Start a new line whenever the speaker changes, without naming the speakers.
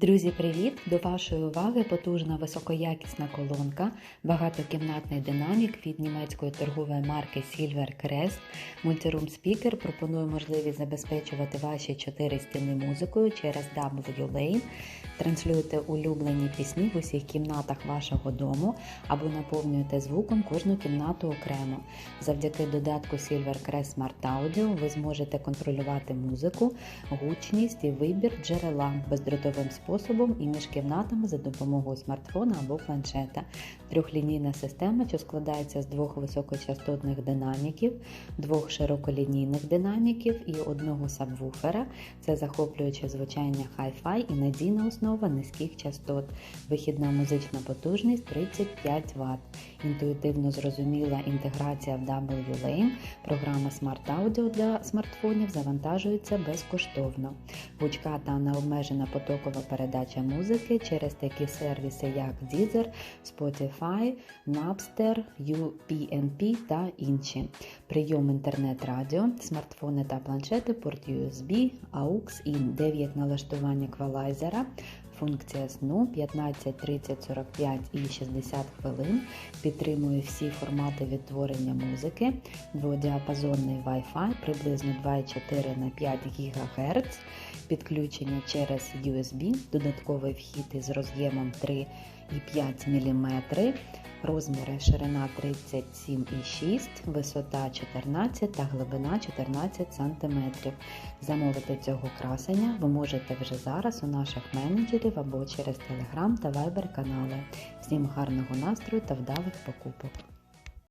Друзі, привіт! До вашої уваги потужна високоякісна колонка, багатокімнатний динамік від німецької торгової марки Silver Crest. Multiroom Speaker пропонує можливість забезпечувати ваші чотири стіни музикою через W-Lane. Транслюєте улюблені пісні в усіх кімнатах вашого дому або наповнюєте звуком кожну кімнату окремо. Завдяки додатку Silver Crest Smart Audio ви зможете контролювати музику, гучність і вибір джерела бездротовим способом і між кімнатами за допомогою смартфона або планшета. Трьохлінійна система, що складається з двох високочастотних динаміків, двох широколінійних динаміків і одного сабвуфера. Це захоплююче звучання Hi-Fi і надійна основа низьких частот. Вихідна музична потужність 35 Вт. Інтуїтивно зрозуміла інтеграція в W-Lane. Програма Smart Audio для смартфонів завантажується безкоштовно. Гучка та необмежена потокова передача музики через такі сервіси, як Deezer, Spotify, Napster, UPnP та інші. Прийом інтернет-радіо, смартфони та планшети, порт USB, AUX і 9 налаштувань еквалайзера, Функція сну 15, 30, 45 і 60 хвилин. Підтримує всі формати відтворення музики, дводіапазонний Wi-Fi приблизно 2,4 на 5 ГГц, підключення через USB, додатковий вхід із роз'ємом 3,5 мм, розміри ширина 37,6, висота 14 та глибина 14 см. Замовити цього красення ви можете вже зараз у наших менеджерів або через телеграм та вайбер канали. Всім гарного настрою та вдалих покупок!